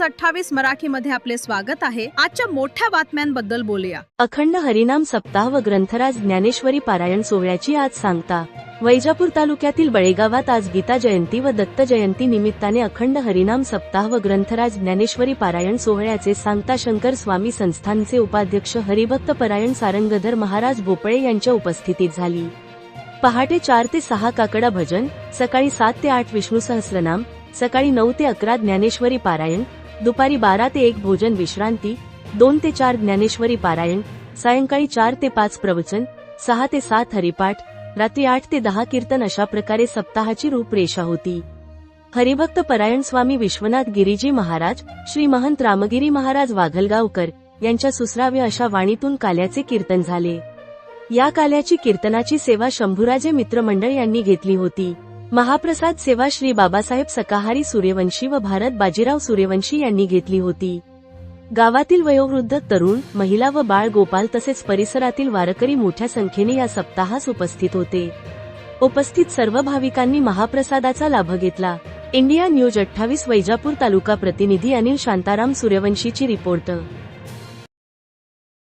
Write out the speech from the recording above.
News अठ्ठावीस मराठी मध्ये आपले स्वागत आहे. आजच्या मोठ्या बातम्यांबद्दल बोलूया. अखंड हरिनाम सप्ताह व ग्रंथराज ज्ञानेश्वरी पारायण सोहळ्याची आज सांगता. वैजापूर तालुक्यातील बळेगावात आज गीता जयंती व दत्त जयंती निमित्ताने अखंड हरिनाम सप्ताह व ग्रंथराज ज्ञानेश्वरी पारायण सोहळ्याचे सांगता शंकर स्वामी संस्थानचे उपाध्यक्ष हरिभक्त परायण सारंगधर महाराज भोपळे यांच्या उपस्थितीत झाली. पहाटे चार ते सहा काकडा भजन सकाळी सात ते आठ विष्णू सहस्रनाम सकाळी नऊ ते अकरा ज्ञानेश्वरी पारायण दुपारी बारा ते एक भोजन विश्रांती दोन ते चार ज्ञानेश्वरी पारायण सायंकाळी चार ते पाच प्रवचन सहा ते सात हरिपाठ रात्री आठ ते दहा कीर्तन अशा प्रकारे सप्ताहाची रूपरेषा होती. हरिभक्त परायण स्वामी विश्वनाथ गिरीजी महाराज श्री महंत रामगिरी महाराज वाघलगावकर यांच्या सुसराव्य अशा वाणीतून काल्याचे कीर्तन झाले. या काल्याची कीर्तनाची सेवा शंभूराजे मित्रमंडळ यांनी घेतली होती. महाप्रसाद सेवा श्री बाबासाहेब सकाहारी सूर्यवंशी व भारत बाजीराव सूर्यवंशी यांनी घेतली होती. गावातील वयोवृद्ध तरुण महिला व बाळ गोपाल तसेच परिसरातील वारकरी मोठ्या संख्येने या सप्ताहास उपस्थित होते. उपस्थित सर्व भाविकांनी महाप्रसादाचा लाभ घेतला. इंडिया न्यूज अठ्ठावीस वैजापूर तालुका प्रतिनिधी अनिल शांताराम सूर्यवंशीची रिपोर्ट.